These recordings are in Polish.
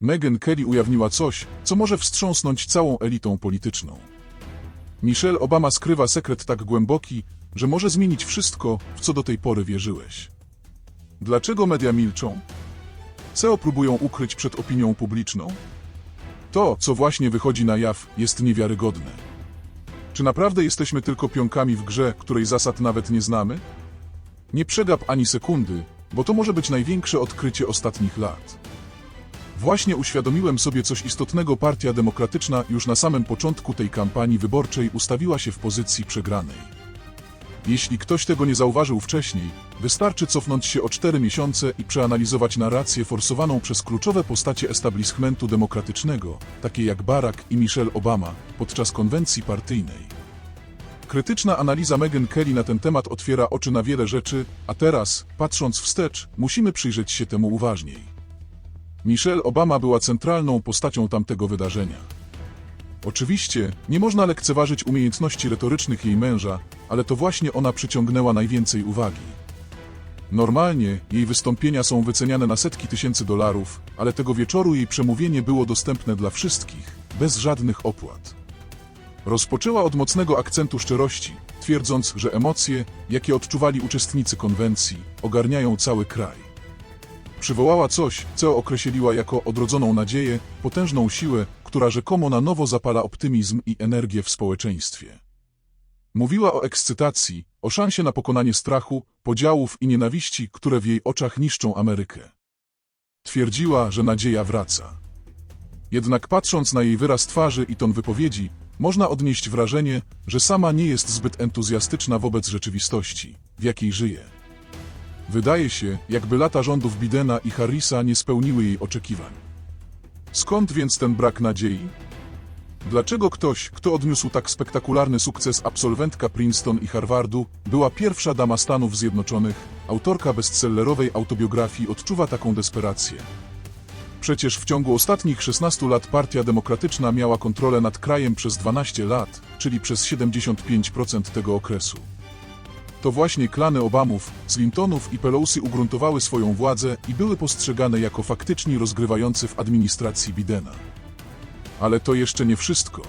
Meghan Kelly ujawniła coś, co może wstrząsnąć całą elitą polityczną. Michelle Obama skrywa sekret tak głęboki, że może zmienić wszystko, w co do tej pory wierzyłeś. Dlaczego media milczą? Co próbują ukryć przed opinią publiczną? To, co właśnie wychodzi na jaw, jest niewiarygodne. Czy naprawdę jesteśmy tylko pionkami w grze, której zasad nawet nie znamy? Nie przegap ani sekundy, bo to może być największe odkrycie ostatnich lat. Właśnie uświadomiłem sobie coś istotnego. Partia Demokratyczna już na samym początku tej kampanii wyborczej ustawiła się w pozycji przegranej. Jeśli ktoś tego nie zauważył wcześniej, wystarczy cofnąć się o cztery miesiące i przeanalizować narrację forsowaną przez kluczowe postacie establishmentu demokratycznego, takie jak Barack i Michelle Obama, podczas konwencji partyjnej. Krytyczna analiza Meghan Kelly na ten temat otwiera oczy na wiele rzeczy, a teraz, patrząc wstecz, musimy przyjrzeć się temu uważniej. Michelle Obama była centralną postacią tamtego wydarzenia. Oczywiście, nie można lekceważyć umiejętności retorycznych jej męża, ale to właśnie ona przyciągnęła najwięcej uwagi. Normalnie jej wystąpienia są wyceniane na setki tysięcy dolarów, ale tego wieczoru jej przemówienie było dostępne dla wszystkich, bez żadnych opłat. Rozpoczęła od mocnego akcentu szczerości, twierdząc, że emocje, jakie odczuwali uczestnicy konwencji, ogarniają cały kraj. Przywołała coś, co określiła jako odrodzoną nadzieję, potężną siłę, która rzekomo na nowo zapala optymizm i energię w społeczeństwie. Mówiła o ekscytacji, o szansie na pokonanie strachu, podziałów i nienawiści, które w jej oczach niszczą Amerykę. Twierdziła, że nadzieja wraca. Jednak patrząc na jej wyraz twarzy i ton wypowiedzi, można odnieść wrażenie, że sama nie jest zbyt entuzjastyczna wobec rzeczywistości, w jakiej żyje. Wydaje się, jakby lata rządów Bidena i Harrisa nie spełniły jej oczekiwań. Skąd więc ten brak nadziei? Dlaczego ktoś, kto odniósł tak spektakularny sukces absolwentka Princeton i Harvardu, była pierwsza dama Stanów Zjednoczonych, autorka bestsellerowej autobiografii odczuwa taką desperację? Przecież w ciągu ostatnich 16 lat Partia Demokratyczna miała kontrolę nad krajem przez 12 lat, czyli przez 75% tego okresu. To właśnie klany Obamów, Clintonów i Pelosi ugruntowały swoją władzę i były postrzegane jako faktyczni rozgrywający w administracji Bidena. Ale to jeszcze nie wszystko.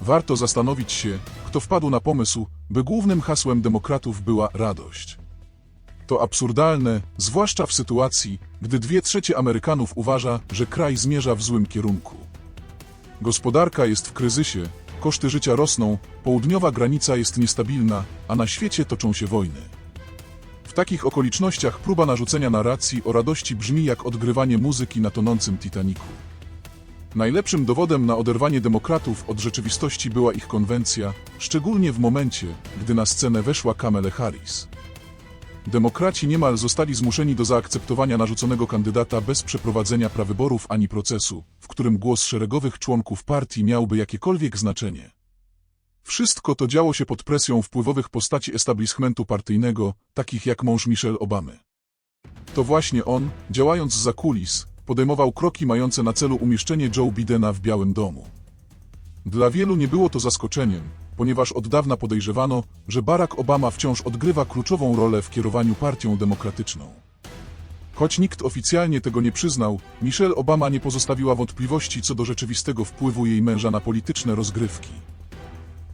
Warto zastanowić się, kto wpadł na pomysł, by głównym hasłem demokratów była radość. To absurdalne, zwłaszcza w sytuacji, gdy dwie trzecie Amerykanów uważa, że kraj zmierza w złym kierunku. Gospodarka jest w kryzysie, koszty życia rosną, południowa granica jest niestabilna, a na świecie toczą się wojny. W takich okolicznościach próba narzucenia narracji o radości brzmi jak odgrywanie muzyki na tonącym Titaniku. Najlepszym dowodem na oderwanie demokratów od rzeczywistości była ich konwencja, szczególnie w momencie, gdy na scenę weszła Kamele Harris. Demokraci niemal zostali zmuszeni do zaakceptowania narzuconego kandydata bez przeprowadzenia prawyborów ani procesu, którym głos szeregowych członków partii miałby jakiekolwiek znaczenie. Wszystko to działo się pod presją wpływowych postaci establishmentu partyjnego, takich jak mąż Michelle Obamy. To właśnie on, działając za kulis, podejmował kroki mające na celu umieszczenie Joe Bidena w Białym Domu. Dla wielu nie było to zaskoczeniem, ponieważ od dawna podejrzewano, że Barack Obama wciąż odgrywa kluczową rolę w kierowaniu partią demokratyczną. Choć nikt oficjalnie tego nie przyznał, Michelle Obama nie pozostawiła wątpliwości co do rzeczywistego wpływu jej męża na polityczne rozgrywki.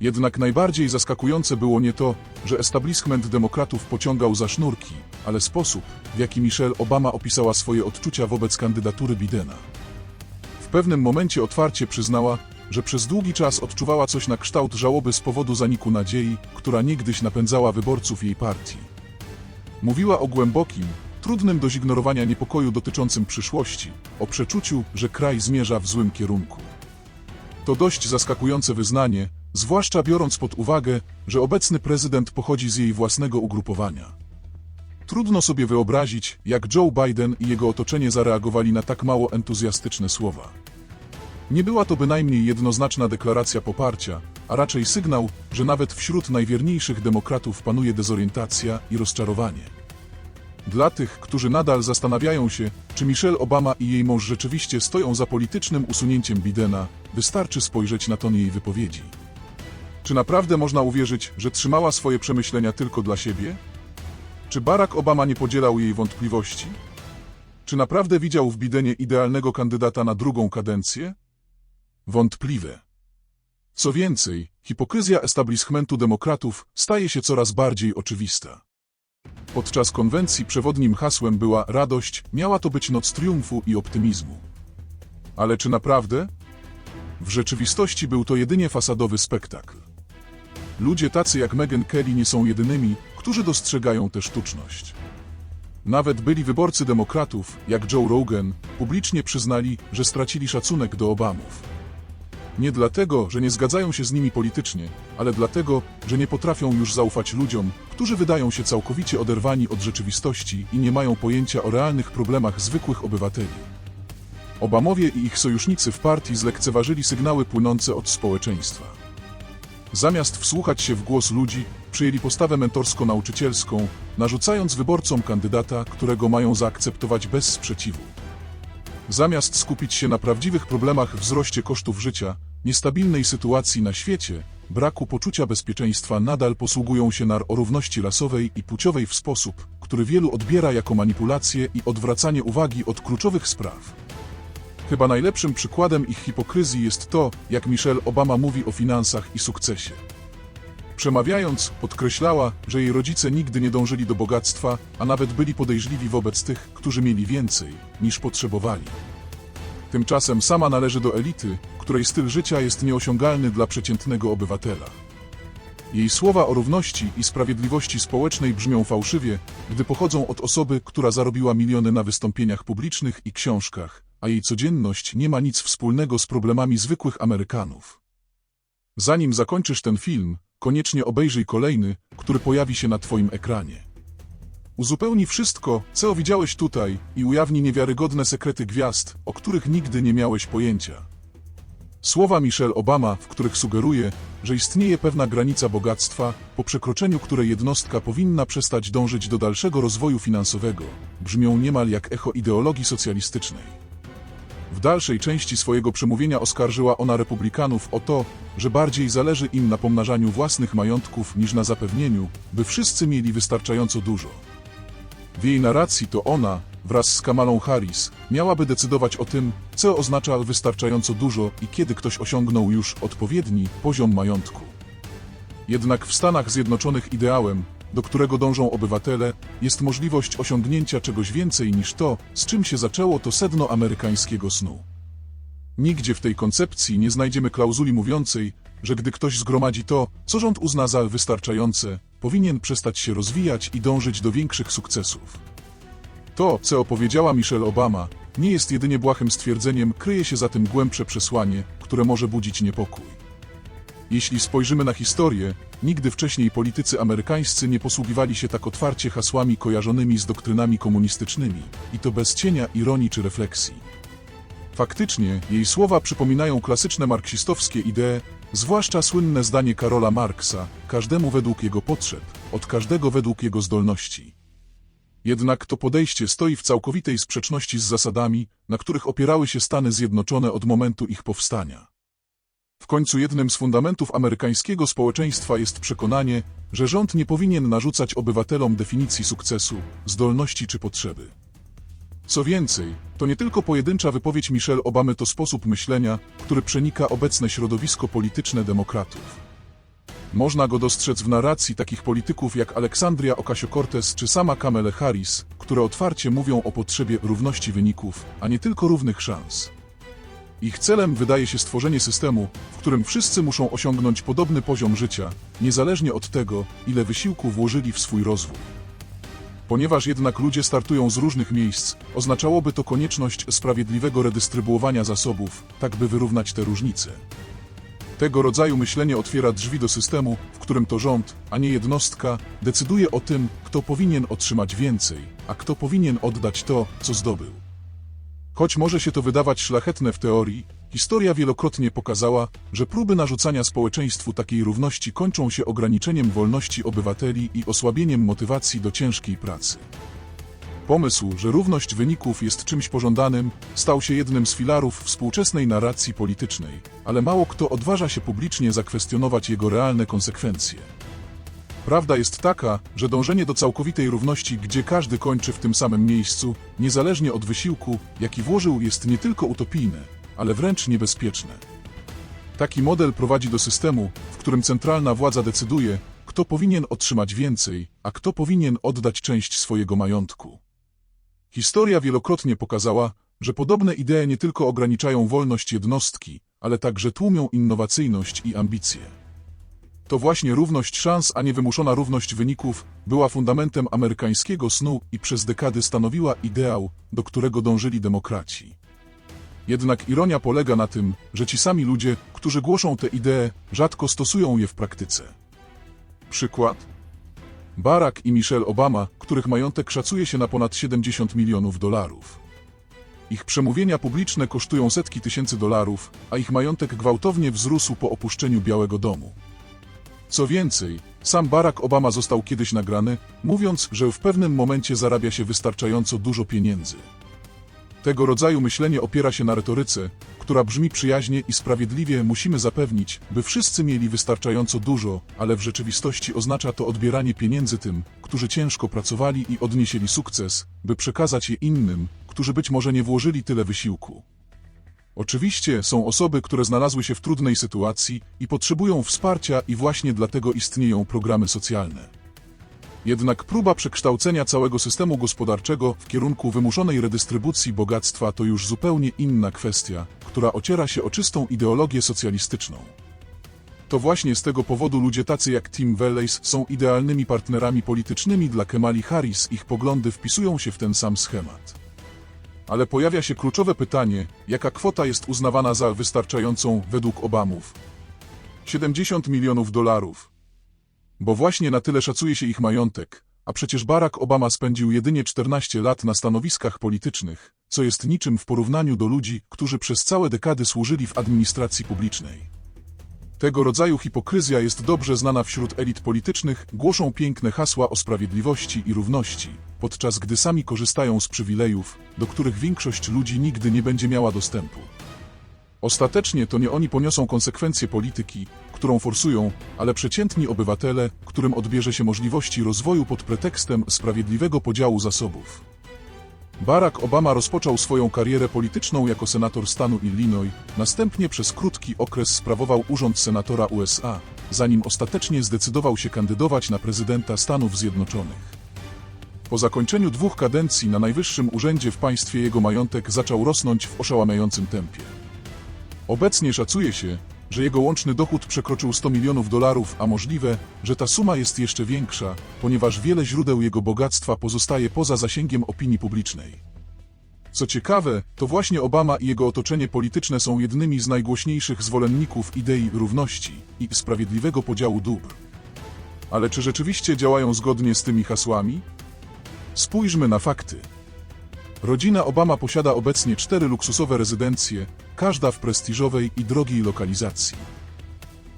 Jednak najbardziej zaskakujące było nie to, że establishment demokratów pociągał za sznurki, ale sposób, w jaki Michelle Obama opisała swoje odczucia wobec kandydatury Bidena. W pewnym momencie otwarcie przyznała, że przez długi czas odczuwała coś na kształt żałoby z powodu zaniku nadziei, która niegdyś napędzała wyborców jej partii. Mówiła o głębokim, trudnym do zignorowania niepokoju dotyczącym przyszłości, o przeczuciu, że kraj zmierza w złym kierunku. To dość zaskakujące wyznanie, zwłaszcza biorąc pod uwagę, że obecny prezydent pochodzi z jej własnego ugrupowania. Trudno sobie wyobrazić, jak Joe Biden i jego otoczenie zareagowali na tak mało entuzjastyczne słowa. Nie była to bynajmniej jednoznaczna deklaracja poparcia, a raczej sygnał, że nawet wśród najwierniejszych demokratów panuje dezorientacja i rozczarowanie. Dla tych, którzy nadal zastanawiają się, czy Michelle Obama i jej mąż rzeczywiście stoją za politycznym usunięciem Bidena, wystarczy spojrzeć na ton jej wypowiedzi. Czy naprawdę można uwierzyć, że trzymała swoje przemyślenia tylko dla siebie? Czy Barack Obama nie podzielał jej wątpliwości? Czy naprawdę widział w Bidenie idealnego kandydata na drugą kadencję? Wątpliwe. Co więcej, hipokryzja establishmentu demokratów staje się coraz bardziej oczywista. Podczas konwencji przewodnim hasłem była radość, miała to być noc triumfu i optymizmu. Ale czy naprawdę? W rzeczywistości był to jedynie fasadowy spektakl. Ludzie tacy jak Meghan Kelly nie są jedynymi, którzy dostrzegają tę sztuczność. Nawet byli wyborcy demokratów, jak Joe Rogan, publicznie przyznali, że stracili szacunek do Obamów. Nie dlatego, że nie zgadzają się z nimi politycznie, ale dlatego, że nie potrafią już zaufać ludziom, którzy wydają się całkowicie oderwani od rzeczywistości i nie mają pojęcia o realnych problemach zwykłych obywateli. Obamowie i ich sojusznicy w partii zlekceważyli sygnały płynące od społeczeństwa. Zamiast wsłuchać się w głos ludzi, przyjęli postawę mentorsko-nauczycielską, narzucając wyborcom kandydata, którego mają zaakceptować bez sprzeciwu. Zamiast skupić się na prawdziwych problemach wzroście kosztów życia, niestabilnej sytuacji na świecie, braku poczucia bezpieczeństwa nadal posługują się nar o równości rasowej i płciowej w sposób, który wielu odbiera jako manipulację i odwracanie uwagi od kluczowych spraw. Chyba najlepszym przykładem ich hipokryzji jest to, jak Michelle Obama mówi o finansach i sukcesie. Przemawiając, podkreślała, że jej rodzice nigdy nie dążyli do bogactwa, a nawet byli podejrzliwi wobec tych, którzy mieli więcej, niż potrzebowali. Tymczasem sama należy do elity, której styl życia jest nieosiągalny dla przeciętnego obywatela. Jej słowa o równości i sprawiedliwości społecznej brzmią fałszywie, gdy pochodzą od osoby, która zarobiła miliony na wystąpieniach publicznych i książkach, a jej codzienność nie ma nic wspólnego z problemami zwykłych Amerykanów. Zanim zakończysz ten film, koniecznie obejrzyj kolejny, który pojawi się na Twoim ekranie. Uzupełni wszystko, co widziałeś tutaj i ujawni niewiarygodne sekrety gwiazd, o których nigdy nie miałeś pojęcia. Słowa Michelle Obama, w których sugeruje, że istnieje pewna granica bogactwa, po przekroczeniu której jednostka powinna przestać dążyć do dalszego rozwoju finansowego, brzmią niemal jak echo ideologii socjalistycznej. W dalszej części swojego przemówienia oskarżyła ona republikanów o to, że bardziej zależy im na pomnażaniu własnych majątków niż na zapewnieniu, by wszyscy mieli wystarczająco dużo. W jej narracji to ona, wraz z Kamalą Harris, miałaby decydować o tym, co oznacza wystarczająco dużo i kiedy ktoś osiągnął już odpowiedni poziom majątku. Jednak w Stanach Zjednoczonych ideałem, do którego dążą obywatele, jest możliwość osiągnięcia czegoś więcej niż to, z czym się zaczęło to sedno amerykańskiego snu. Nigdzie w tej koncepcji nie znajdziemy klauzuli mówiącej, że gdy ktoś zgromadzi to, co rząd uzna za wystarczające, powinien przestać się rozwijać i dążyć do większych sukcesów. To, co opowiedziała Michelle Obama, nie jest jedynie błahym stwierdzeniem, kryje się za tym głębsze przesłanie, które może budzić niepokój. Jeśli spojrzymy na historię, nigdy wcześniej politycy amerykańscy nie posługiwali się tak otwarcie hasłami kojarzonymi z doktrynami komunistycznymi, i to bez cienia ironii czy refleksji. Faktycznie, jej słowa przypominają klasyczne marksistowskie idee, zwłaszcza słynne zdanie Karola Marksa, każdemu według jego potrzeb, od każdego według jego zdolności. Jednak to podejście stoi w całkowitej sprzeczności z zasadami, na których opierały się Stany Zjednoczone od momentu ich powstania. W końcu jednym z fundamentów amerykańskiego społeczeństwa jest przekonanie, że rząd nie powinien narzucać obywatelom definicji sukcesu, zdolności czy potrzeby. Co więcej, to nie tylko pojedyncza wypowiedź Michelle Obamy to sposób myślenia, który przenika obecne środowisko polityczne demokratów. Można go dostrzec w narracji takich polityków jak Aleksandria Ocasio-Cortez czy sama Kamele Harris, które otwarcie mówią o potrzebie równości wyników, a nie tylko równych szans. Ich celem wydaje się stworzenie systemu, w którym wszyscy muszą osiągnąć podobny poziom życia, niezależnie od tego, ile wysiłku włożyli w swój rozwój. Ponieważ jednak ludzie startują z różnych miejsc, oznaczałoby to konieczność sprawiedliwego redystrybuowania zasobów, tak by wyrównać te różnice. Tego rodzaju myślenie otwiera drzwi do systemu, w którym to rząd, a nie jednostka, decyduje o tym, kto powinien otrzymać więcej, a kto powinien oddać to, co zdobył. Choć może się to wydawać szlachetne w teorii, historia wielokrotnie pokazała, że próby narzucania społeczeństwu takiej równości kończą się ograniczeniem wolności obywateli i osłabieniem motywacji do ciężkiej pracy. Pomysł, że równość wyników jest czymś pożądanym, stał się jednym z filarów współczesnej narracji politycznej, ale mało kto odważa się publicznie zakwestionować jego realne konsekwencje. Prawda jest taka, że dążenie do całkowitej równości, gdzie każdy kończy w tym samym miejscu, niezależnie od wysiłku, jaki włożył, jest nie tylko utopijne, ale wręcz niebezpieczne. Taki model prowadzi do systemu, w którym centralna władza decyduje, kto powinien otrzymać więcej, a kto powinien oddać część swojego majątku. Historia wielokrotnie pokazała, że podobne idee nie tylko ograniczają wolność jednostki, ale także tłumią innowacyjność i ambicje. To właśnie równość szans, a nie wymuszona równość wyników, była fundamentem amerykańskiego snu i przez dekady stanowiła ideał, do którego dążyli demokraci. Jednak ironia polega na tym, że ci sami ludzie, którzy głoszą te idee, rzadko stosują je w praktyce. Przykład? Barack i Michelle Obama, których majątek szacuje się na ponad 70 milionów dolarów. Ich przemówienia publiczne kosztują setki tysięcy dolarów, a ich majątek gwałtownie wzrósł po opuszczeniu Białego Domu. Co więcej, sam Barack Obama został kiedyś nagrany, mówiąc, że w pewnym momencie zarabia się wystarczająco dużo pieniędzy. Tego rodzaju myślenie opiera się na retoryce, która brzmi przyjaźnie i sprawiedliwie musimy zapewnić, by wszyscy mieli wystarczająco dużo, ale w rzeczywistości oznacza to odbieranie pieniędzy tym, którzy ciężko pracowali i odnieśli sukces, by przekazać je innym, którzy być może nie włożyli tyle wysiłku. Oczywiście są osoby, które znalazły się w trudnej sytuacji i potrzebują wsparcia i właśnie dlatego istnieją programy socjalne. Jednak próba przekształcenia całego systemu gospodarczego w kierunku wymuszonej redystrybucji bogactwa to już zupełnie inna kwestia, która ociera się o czystą ideologię socjalistyczną. To właśnie z tego powodu ludzie tacy jak Tim Welles są idealnymi partnerami politycznymi dla Kemali Harris, ich poglądy wpisują się w ten sam schemat. Ale pojawia się kluczowe pytanie, jaka kwota jest uznawana za wystarczającą według Obamów? 70 milionów dolarów. Bo właśnie na tyle szacuje się ich majątek, a przecież Barack Obama spędził jedynie 14 lat na stanowiskach politycznych, co jest niczym w porównaniu do ludzi, którzy przez całe dekady służyli w administracji publicznej. Tego rodzaju hipokryzja jest dobrze znana wśród elit politycznych, głoszą piękne hasła o sprawiedliwości i równości, podczas gdy sami korzystają z przywilejów, do których większość ludzi nigdy nie będzie miała dostępu. Ostatecznie to nie oni poniosą konsekwencje polityki, którą forsują, ale przeciętni obywatele, którym odbierze się możliwości rozwoju pod pretekstem sprawiedliwego podziału zasobów. Barack Obama rozpoczął swoją karierę polityczną jako senator stanu Illinois, następnie przez krótki okres sprawował urząd senatora USA, zanim ostatecznie zdecydował się kandydować na prezydenta Stanów Zjednoczonych. Po zakończeniu dwóch kadencji na najwyższym urzędzie w państwie jego majątek zaczął rosnąć w oszałamiającym tempie. Obecnie szacuje się, że jego łączny dochód przekroczył 100 milionów dolarów, a możliwe, że ta suma jest jeszcze większa, ponieważ wiele źródeł jego bogactwa pozostaje poza zasięgiem opinii publicznej. Co ciekawe, to właśnie Obama i jego otoczenie polityczne są jednymi z najgłośniejszych zwolenników idei równości i sprawiedliwego podziału dóbr. Ale czy rzeczywiście działają zgodnie z tymi hasłami? Spójrzmy na fakty. Rodzina Obama posiada obecnie cztery luksusowe rezydencje, każda w prestiżowej i drogiej lokalizacji.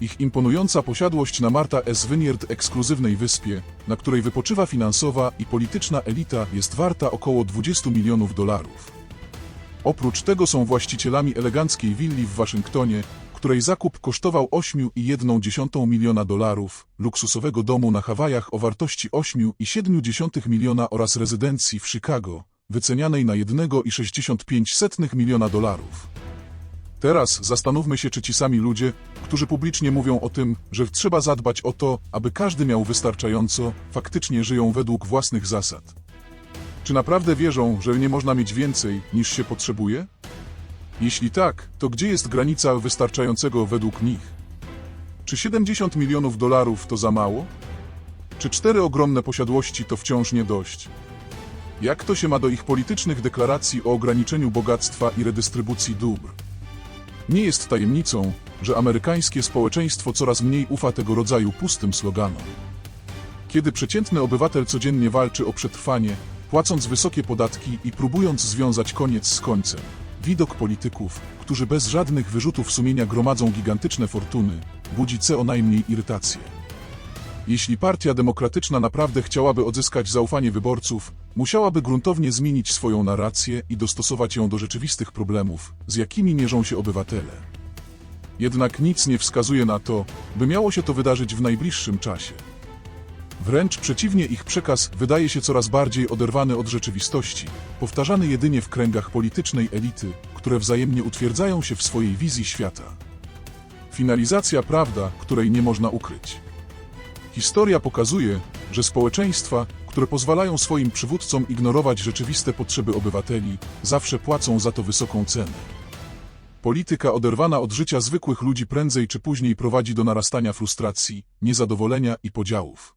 Ich imponująca posiadłość na Marta S. Vineyard ekskluzywnej wyspie, na której wypoczywa finansowa i polityczna elita, jest warta około 20 milionów dolarów. Oprócz tego są właścicielami eleganckiej willi w Waszyngtonie, której zakup kosztował 8,1 miliona dolarów, luksusowego domu na Hawajach o wartości 8,7 miliona oraz rezydencji w Chicago, wycenianej na 1,65 miliona dolarów. Teraz zastanówmy się, czy ci sami ludzie, którzy publicznie mówią o tym, że trzeba zadbać o to, aby każdy miał wystarczająco, faktycznie żyją według własnych zasad. Czy naprawdę wierzą, że nie można mieć więcej, niż się potrzebuje? Jeśli tak, to gdzie jest granica wystarczającego według nich? Czy 70 milionów dolarów to za mało? Czy cztery ogromne posiadłości to wciąż nie dość? Jak to się ma do ich politycznych deklaracji o ograniczeniu bogactwa i redystrybucji dóbr? Nie jest tajemnicą, że amerykańskie społeczeństwo coraz mniej ufa tego rodzaju pustym sloganom. Kiedy przeciętny obywatel codziennie walczy o przetrwanie, płacąc wysokie podatki i próbując związać koniec z końcem, widok polityków, którzy bez żadnych wyrzutów sumienia gromadzą gigantyczne fortuny, budzi co najmniej irytację. Jeśli Partia Demokratyczna naprawdę chciałaby odzyskać zaufanie wyborców, musiałaby gruntownie zmienić swoją narrację i dostosować ją do rzeczywistych problemów, z jakimi mierzą się obywatele. Jednak nic nie wskazuje na to, by miało się to wydarzyć w najbliższym czasie. Wręcz przeciwnie, ich przekaz wydaje się coraz bardziej oderwany od rzeczywistości, powtarzany jedynie w kręgach politycznej elity, które wzajemnie utwierdzają się w swojej wizji świata. Finalizacja prawda, której nie można ukryć. Historia pokazuje, że społeczeństwa, które pozwalają swoim przywódcom ignorować rzeczywiste potrzeby obywateli, zawsze płacą za to wysoką cenę. Polityka oderwana od życia zwykłych ludzi prędzej czy później prowadzi do narastania frustracji, niezadowolenia i podziałów.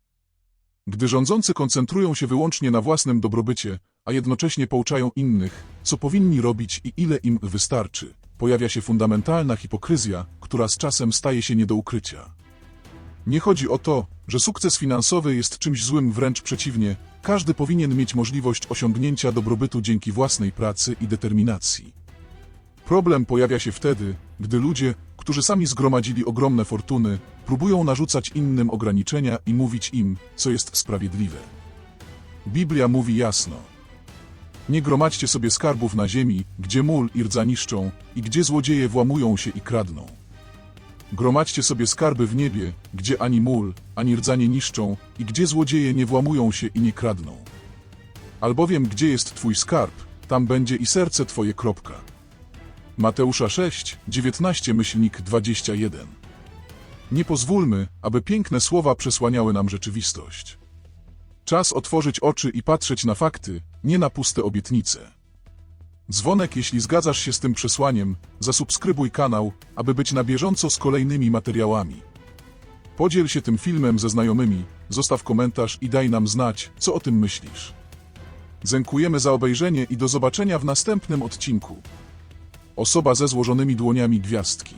Gdy rządzący koncentrują się wyłącznie na własnym dobrobycie, a jednocześnie pouczają innych, co powinni robić i ile im wystarczy, pojawia się fundamentalna hipokryzja, która z czasem staje się nie do ukrycia. Nie chodzi o to, że sukces finansowy jest czymś złym, wręcz przeciwnie, każdy powinien mieć możliwość osiągnięcia dobrobytu dzięki własnej pracy i determinacji. Problem pojawia się wtedy, gdy ludzie, którzy sami zgromadzili ogromne fortuny, próbują narzucać innym ograniczenia i mówić im, co jest sprawiedliwe. Biblia mówi jasno: Nie gromadźcie sobie skarbów na ziemi, gdzie mól i rdza niszczą, i gdzie złodzieje włamują się i kradną. Gromadźcie sobie skarby w niebie, gdzie ani mól, ani rdza nie niszczą, i gdzie złodzieje nie włamują się i nie kradną. Albowiem gdzie jest twój skarb, tam będzie i serce twoje. Kropka. Mateusza 6, 19 myślnik 21. Nie pozwólmy, aby piękne słowa przesłaniały nam rzeczywistość. Czas otworzyć oczy i patrzeć na fakty, nie na puste obietnice. Dzwonek, jeśli zgadzasz się z tym przesłaniem, zasubskrybuj kanał, aby być na bieżąco z kolejnymi materiałami. Podziel się tym filmem ze znajomymi, zostaw komentarz i daj nam znać, co o tym myślisz. Dziękujemy za obejrzenie i do zobaczenia w następnym odcinku. Osoba ze złożonymi dłoniami gwiazdki.